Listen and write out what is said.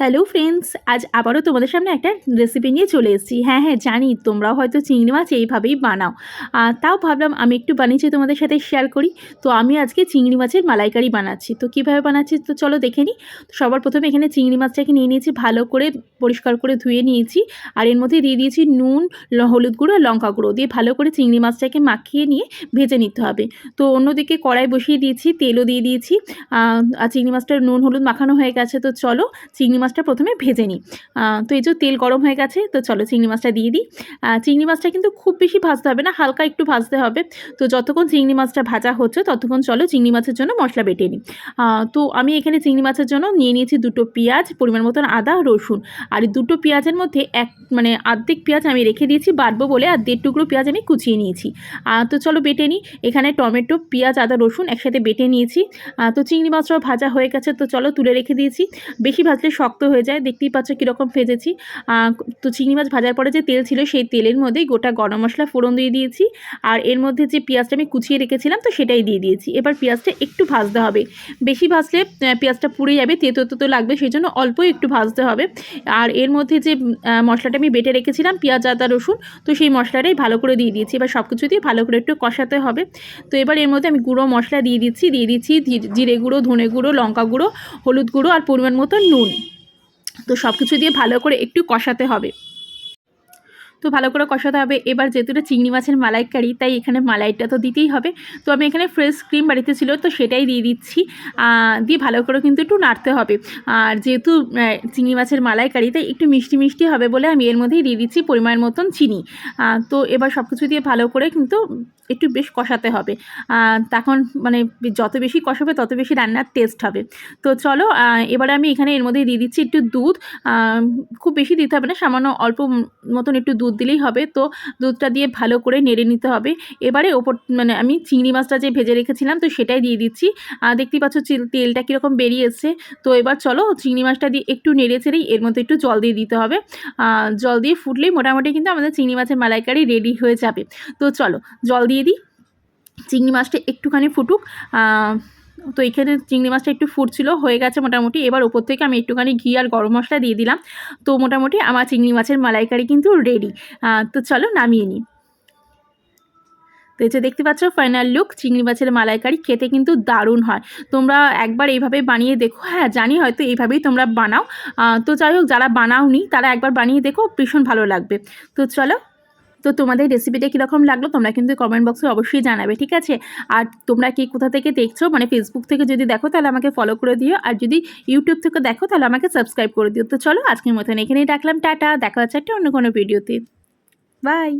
Hello friends আজ আবারও তোমাদের সামনে একটা রেসিপি নিয়ে চলে এসেছি। হ্যাঁ হ্যাঁ জানি তোমরাও হয়তো চিংড়ি মাছ এইভাবেই বানাও। তাও ভাবলাম আমি একটু বানিয়েছি তোমাদের সাথে শেয়ার করি। তো আমি আজকে চিংড়ি মাছের মালাইকারি বানাচ্ছি। তো কীভাবে বানাচ্ছি তো চলো দেখে নিই। সবার প্রথমে এখানে চিংড়ি মাছটাকে নিয়ে নিয়েছি, ভালো করে পরিষ্কার করে ধুয়ে নিয়েছি। আর এর মধ্যে দিয়ে দিয়েছি নুন হলুদ গুঁড়ো, আর লঙ্কা গুঁড়ো। দিয়ে ভালো করে চিংড়ি মাছটাকে মাখিয়ে নিয়ে ভেজে নিতে হবে। তো অন্যদিকে কড়াই বসিয়ে দিয়েছি, তেলও দিয়ে দিয়েছি। আর চিংড়ি মাছটার নুন, হলুদ মাখানো হয়ে গেছে। তো চলো চিংড়ি মাছটা প্রথমে ভেজে নিই। তো এই যে তেল গরম হয়ে গেছে, তো চলো চিংড়ি মাছটা দিয়ে দিই। চিংড়ি মাছটা কিন্তু খুব বেশি ভাজতে হবে না, হালকা একটু ভাজতে হবে। তো যতক্ষণ চিংড়ি মাছটা ভাজা হচ্ছে, ততক্ষণ চলো চিংড়ি মাছের জন্য মশলা বেটে নিই। তো আমি এখানে চিংড়ি মাছের জন্য নিয়ে নিয়েছি দুটো পেঁয়াজ, পরিমাণ মতন আদা, রসুন। আর এই দুটো পেঁয়াজের মধ্যে এক মানে আর্ধেক পেঁয়াজ আমি রেখে দিয়েছি বাটবো বলে, আর দেড় টুকরো পেঁয়াজ আমি কুচিয়ে নিয়েছি। তো চলো বেটে নিই। এখানে টমেটো, পেঁয়াজ, আদা, রসুন একসাথে বেটে নিয়েছি। তো চিংড়ি মাছটাও ভাজা হয়ে গেছে, তো চলো তুলে রেখে দিয়েছি। বেশি ভাজলে শক্ত হয়ে যায়। দেখতেই পাচ্ছ কীরকম ভেজেছি। তো চিংড়ি মাছ ভাজার পরে যে তেল ছিল সেই তেলের মধ্যেই গোটা গরম মশলা ফোড়ন দিয়ে দিয়েছি। আর এর মধ্যে যে পেঁয়াজটা আমি কুচিয়ে রেখেছিলাম তো সেটাই দিয়ে দিয়েছি। এবার পেঁয়াজটা একটু ভাজতে হবে। বেশি ভাজলে পেঁয়াজটা পুড়ে যাবে, তেতো তেতো লাগবে সেই জন্য অল্পই একটু ভাজতে হবে। আর এর মধ্যে যে মশলাটা আমি বেটে রেখেছিলাম, পেঁয়াজ, আদা, রসুন, তো সেই মশলাটাই ভালো করে দিয়ে দিয়েছি। এবার সব কিছু দিয়ে ভালো করে একটু কষাতে হবে। তো এবার এর মধ্যে আমি গুঁড়ো মশলা দিয়ে দিচ্ছি। দিয়ে দিচ্ছি জিরে গুঁড়ো, ধনে গুঁড়ো, লঙ্কা গুঁড়ো, হলুদ গুঁড়ো আর পরিমাণ মতো নুন। তো সব কিছু দিয়ে ভালো করে একটু কষাতে হবে। তো ভালো করে কষাতে হবে। এবার যেহেতু এটা চিংড়ি মাছের মালাইকারি, তাই এখানে মালাইটা তো দিতেই হবে। তো আমি এখানে ফ্রেশ ক্রিম বাড়িতে ছিল, তো সেটাই দিয়ে দিচ্ছি। দিয়ে ভালো করে কিন্তু একটু নাড়তে হবে। আর যেহেতু চিংড়ি মাছের মালাইকারি, তাই একটু মিষ্টি মিষ্টি হবে বলে আমি এর মধ্যেই দিয়ে দিচ্ছি পরিমাণ মতন চিনি। তো এবার সব কিছু দিয়ে ভালো করে কিন্তু একটু বেশ কষাতে হবে। তখন মানে যত বেশি কষাবে, তত বেশি রান্নার টেস্ট হবে। তো চলো এবারে আমি এখানে এর মধ্যে দিয়ে দিচ্ছি একটু দুধ। খুব বেশি দিতে হবে না, সামান্য অল্প মতন একটু দুধ দিলেই হবে। তো দুধটা দিয়ে ভালো করে নেড়ে নিতে হবে। এবারে ওপর মানে আমি চিংড়ি মাছটা যে ভেজে রেখেছিলাম তো সেটাই দিয়ে দিচ্ছি। আহ, দেখতেই পাচ্ছ তেলটা কীরকম বেরিয়েছে। তো এবার চলো চিংড়ি মাছটা দিয়ে একটু নেড়ে চেড়েই এর মধ্যে একটু জল দিয়ে দিতে হবে। জল দিয়ে ফুটলেই মোটামুটি কিন্তু আমাদের চিংড়ি মাছের মালাইকারি রেডি হয়ে যাবে। তো চলো জল দিয়ে দিই। চিংড়ি মাছটা একটুখানি ফুটুক। তো এখানে চিংড়ি মাছটা একটু ফুটছিল, হয়ে গেছে মোটামুটি। এবার ওপর থেকে আমি একটুখানি ঘি আর গরম মশলা দিয়ে দিলাম। তো মোটামুটি আমার চিংড়ি মাছের মালাইকারি কিন্তু রেডি তো চলো নামিয়ে নিই। তো এই দেখতে পাচ্ছ ফাইনাল লুক চিংড়ি মাছের মালাইকারি খেতে কিন্তু দারুণ হয়। তোমরা একবার এইভাবে বানিয়ে দেখো হ্যাঁ জানি হয়তো এইভাবেই তোমরা বানাও। তো যাই হোক, যারা বানাওনি, তারা একবার বানিয়ে দেখো, ভীষণ ভালো লাগবে। তো চলো তো তোমাদের রেসিপিটা কীরকম লাগল তোমরা কিন্তু কমেন্ট বক্সে অবশ্যই জানাবে, ঠিক আছে? আর তোমরা কি কোথা থেকে দেখছ মানে ফেসবুক থেকে যদি দেখো তাহলে আমাকে ফলো করে দিও, আর যদি ইউটিউব থেকে দেখো তাহলে আমাকে সাবস্ক্রাইব করে দিও। তো চলো আজকের মতন এখানেই রাখলাম, টাটা, দেখা হচ্ছে একটা অন্য কোনো ভিডিওতে বাই